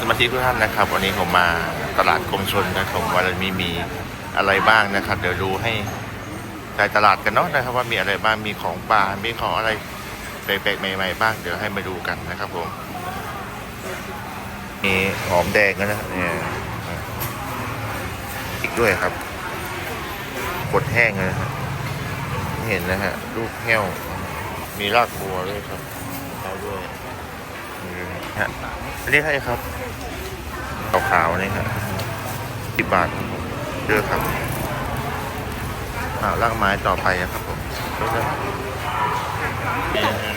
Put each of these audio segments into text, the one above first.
สมาชิกทุกท่านนะครับ วันนี้ผมมาตลาดกรมชนนะครับวันนี้มีอะไรบ้างนะครับ เดี๋ยวดูให้ใจตลาดกันเนาะนะครับ ว่ามีอะไรบ้างมีของป่ามีของอะไรแปลกๆใหม่ๆบ้างเดี๋ยวให้มาดูกันนะครับผมมีหอมแดงนะเนี่ยอีกด้วยครับกดแห้งเลยนะครับเห็นนะฮะลูกแห้ว มีรากบัวด้วยครับแล้วด้วยนี่ ฮะอันนี้ใครครับขาวๆนี่ครับสิบบาทครับผมเลือกครับอ่ารากไม้ต่อไปนะครับผมเลือกนี่นะฮะ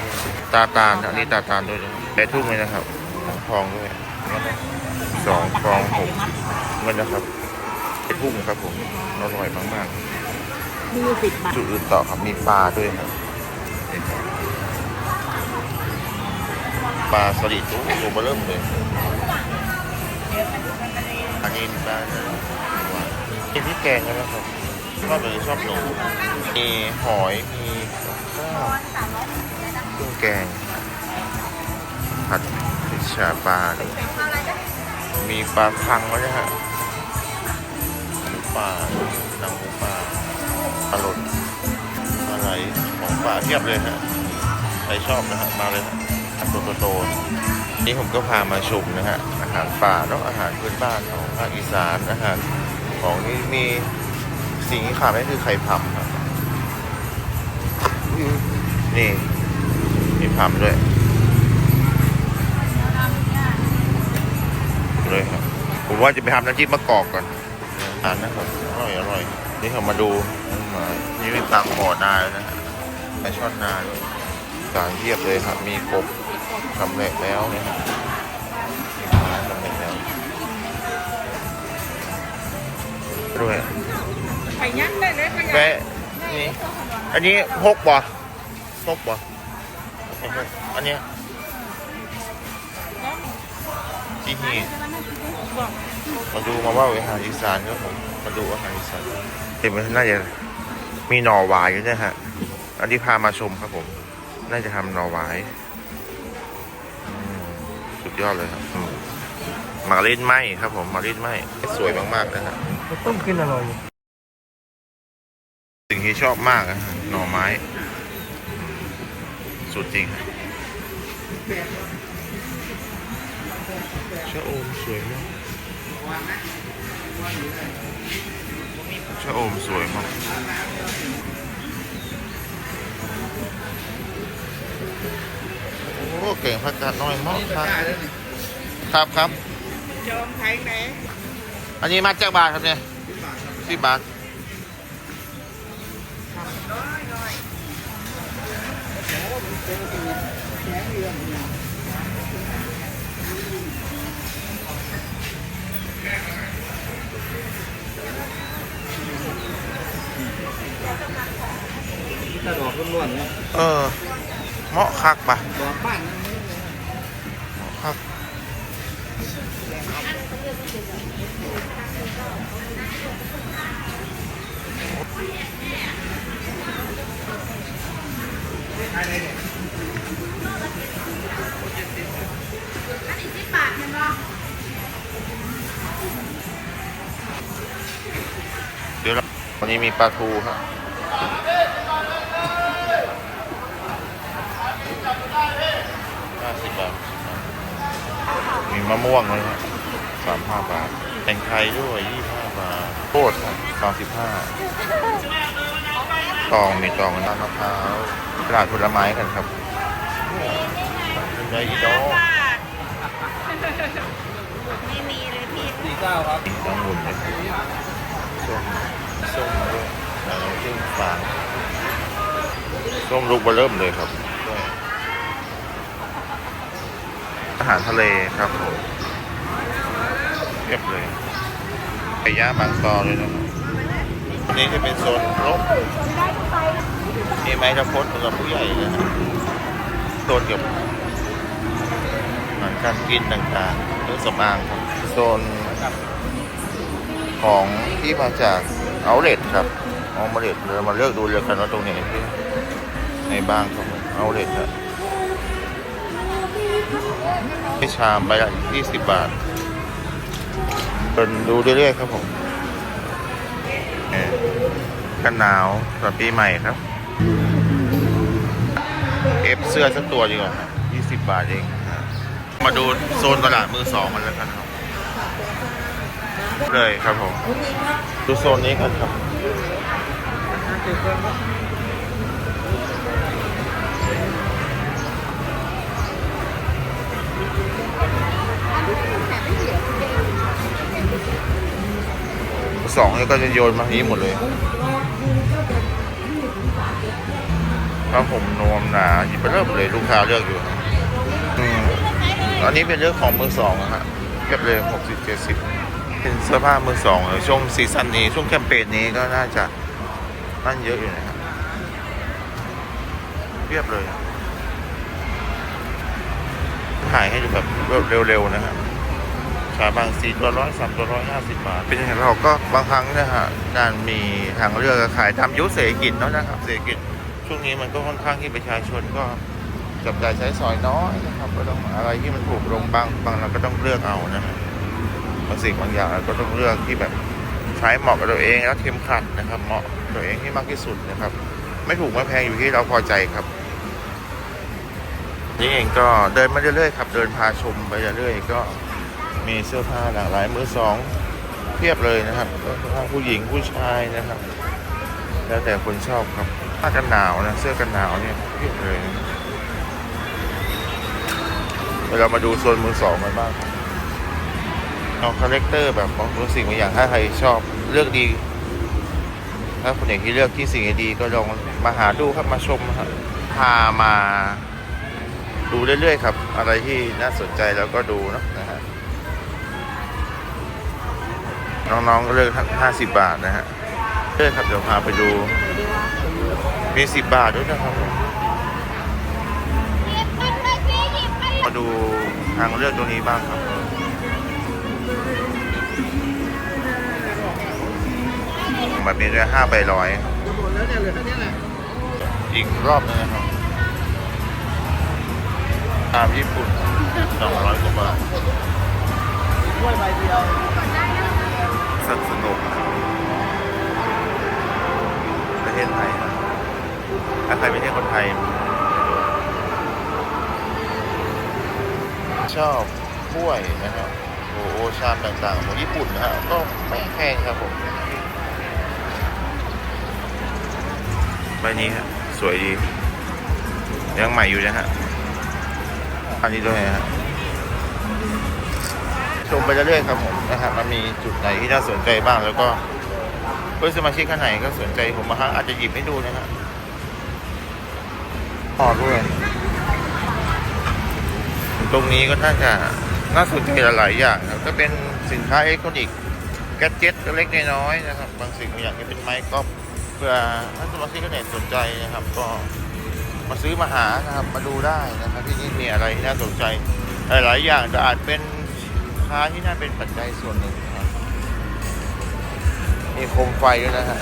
ตาตาลอันนี้ตาตาลด้วยนะแปะทุ่งเลยนะครับทองด้วยสองฟองหกเงินนะครับแปะทุ่งครับผมอร่อยมากๆมีสิบบาทจุดอื่นต่อครับมีปลาด้วยครับนี่ครับ ปลาสลิดตัวตัวเบอเริ่มเลยอันนี้ปลากินที่แกงกันนะครับชอบเลยชอบหนูมีหอยมีข้าวเครื่องแกง ผัดพิชาปลามีปลาคังไว้ด้วยฮะหมูปลาหนังหมูปลาปลาหลดอะไรของป่าเทียบเลยฮะใครชอบนะฮะมาเลยฮะ อันโตโตๆนี่ผมก็พามาชมนะฮะอาหารป่าเนาะอาหารพื้นบ้านของภาคอีสานอาหารของนี่มีสิ่งที่ขาดไม่คือไข่ผำครับนี่มีผำด้วยเลยครับผมว่าจะไปทำน้ำจิ้มมะกอกก่อนอานนะครับอร่อยอร่อยนี่เขามาดูมานี่มีปลาขอนาด้วยนะฮะปลาช่อนนาด้วยสารเทียบเลยครับ มีกบ สำเร็จแล้วเนี่ยฮะมีปลาสำเร็จแล้วด้วยไปยันได้เลยไปยันแปะนี่อันนี้หกบ่หกบ่ไม่หกอันเนี้ยที่นี่มาดูมาว่าอาหารอีสานครับผมมาดูอาหารอีสานเห็นไหมน่าจะมีหน่อหวายอยู่เนะฮะ อันที่พามาชมครับผม น่าจะทำหน่อหวายอืมสุด ยอดเลยครับอืมมาเล่นไหมครับผมมาเล่นไหมสวยมากๆนะฮะต้มกินอร่อยสิ่งที่ชอบมากอะฮะหน่อไม้ สุดจริงฮะชะอมสวยมากชะอมสวยมากโอ้เก่งพักกาดน้อยมากครับครับครับจอมไทยไหนอันนี้มาจากบาทครับเนี่ยสิบบาทถ้าดอกล้วนๆเนี่ยเออ เหมาะคักปะดอกบ้านนั่นครับเดี๋ยวเราวันนี้มีปลาทูครับห้าสิบบาท มีมะม่วงเลยครับสามห้าบาทแตงไทยด้วยยี่ห้าบาทโคตรสามสิบห้าตองมีตองน้ำมะพร้าวตลาดผลไม้กันครับได้อีดอกไม่มีเลยพี่สี่เก้าครับต้องหุ่นเลยส้มส้มด้วยแล้วซึ่งฟางส้มลูกเบอร์เริ่มเลยครับด้วยอาหารทะเลครับผมเรียบเลยไก่ย่างบางตอเลยนะครับอันนี้จะเป็นโซนรบมีไม้ตะพดสำหรับผู้ใหญ่นะครับโซนเกี่ยวกับอาหารการกินต่างๆเครื่องสำอางครับโซนของที่มาจากเอาเลทครับเอามาเลทเรามาเลือกดูเลือกกันว่าตรงไหนที่ในบ้างครับเอาเลทครับ ชามไปละยี่สิบบาทเดินดูเรื่อยๆครับผมกันหนาวสำหรับปีใหม่ครับ เอฟเสื้อสักตัวดีกว่ายี่สิบบาทเอง มาดูโซนตลาดมือสองกันแล้วกันครับ เลยครับผม ดูโซนนี้กันครับ สองก็จะโยนมาที่หมดเลยผ้าผมนวมหนาหยิบไปเริ่มเลยลูกค้าเลือกอยู่อันนี้เป็นเรื่องของมือสองนะฮะเทียบเลยหกสิบเจ็ดสิบเป็นเสื้อผ้ามือสองเลยช่วงซีซั่นนี้ช่วงแคมเปญนี้ก็น่าจะนั่นเยอะอยู่นะครับเรียบเลยถ่ายให้ดูแบบเร็วๆนะครับ ขาบางสี่ตัวร้อยสามตัวร้อยห้าสิบบาท เป็นอยังไงเราก็บางครั้งนะฮะการมีทางเลือกขายตามยุคเศรษฐกิจเนาะนะครับเศรษฐกิจช่วงนี้มันก็ค่อนข้างที่ประชาชนก็จับจ่ายใช้สอยน้อยนะครับก็ต้องอะไรที่มันถูกลงบางบางเราก็ต้องเลือกเอานะฮะบางสิ่งบางอย่างเราก็ต้องเลือกที่แบบใช้เหมาะกับตัวเองแล้วเข็มขัดนะครับ เหมาะตัวเองให้มากที่สุดนะครับ ไม่ถูกไม่แพงอยู่ที่เราพอใจครับนี่เองก็เดินมาเรื่อยๆครับ เดินพาชมไปเรื่อยๆก็ มีเสื้อผ้าหลากหลายมือสองเทียบเลยนะครับเสื้อผ้าผู้หญิงผู้ชายนะครับ แล้วแต่คนชอบครับผ้ากันหนาวนะเสื้อกันหนาวเนี่ยเทียบเลยเดี๋ยวเรามาดูโซนมือสองกันบ้างเอาคาแรคเตอร์แบบของตัวสิ่งบางอย่างถ้าใครชอบเลือกดีถ้าคนไหนที่เลือกที่สิ่งดีก็ลองมาหาดูครับมาชมครับพามาดูเรื่อยๆครับ อะไรที่น่าสนใจแล้วก็ดูเนอะนะฮะ น้องๆก็เลือกห้าสิบบาทนะฮะเลือกครับเดี๋ยวพาไปดู มีสิบบาทด้วยนะครับ มาดูทางเลือกตัวนี้บ้างครับแบบนี้ด้วยห้าใบร้อยจะหมดแล้วเนี่ยเหลือแค่นี้แหละอีกรอบนึงนะครับตามญี่ปุ่นสองร้อยกว่าบาท ไม่ใช่คนไทย ชอบกล้วยนะครับโอ้โหชามต่างๆของญี่ปุ่นนะฮะก็ไม่แพงครับผมใบนี้ฮะสวยดี ยังใหม่อยู่นะฮะอันนี้ด้วยนะฮะชมไปเรื่อยๆครับผมนะฮะมันมีจุดไหนที่น่าสนใจบ้างแล้วก็เพื่อนสมาชิกท่านไหนก็สนใจผมบางครั้งอาจจะหยิบให้ดูนะฮะ พอด้วย ตรงนี้ก็น่าจะน่าสนใจหลายอย่างครับก็เป็นสินค้าอิเล็กทรอนิกส์แกดเจ็ตเล็กน้อยนะครับ บางสิ่งบางอย่างที่เป็นไม้กอฟเพื่อท่านสมาชิกท่านสนใจนะครับ ก็มาซื้อมาหานะครับมาดูได้นะครับที่นี่มีอะไรที่น่าสนใจ หลาย ๆ อย่างแต่อาจเป็นค้าที่น่าเป็นปัจจัยส่วนหนึ่งครับมีโคมไฟด้วยนะฮะ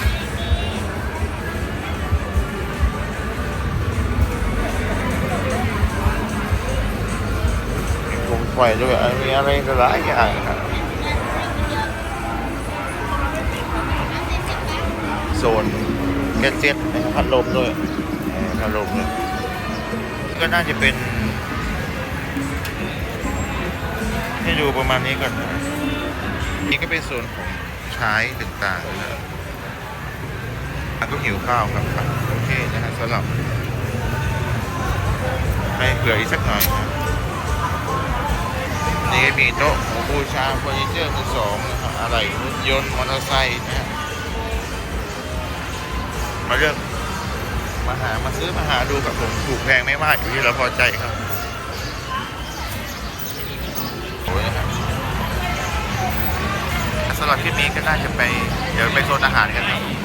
ไฟด้วยมีอะไรหลายอย่างครับโซนแกดเจ็ตนะครับพัดลมด้วยพัดลมด้วยก็น่าจะเป็น ให้ดูประมาณนี้ก่อน นี่ก็เป็นส่วนของใช้ต่างๆนะก็หิวข้าวครับครับโอเคนะฮะสำหรับให้เผื่ออีกสักหน่อยครับ นี่ก็มีโต๊ะหมูบูชาเฟอร์นิเจอร์มือสองนะครับอะไรรถยนต์มอเตอร์ไซค์นะฮะมาเลือกมาหามาซื้อมาหาดูกับผมถูกแพงไม่มากอยู่ที่เราพอใจครับโอ้ยนะครับสำหรับคลิปนี้ก็น่าจะไป เดี๋ยวไปโซนอาหารกันครับ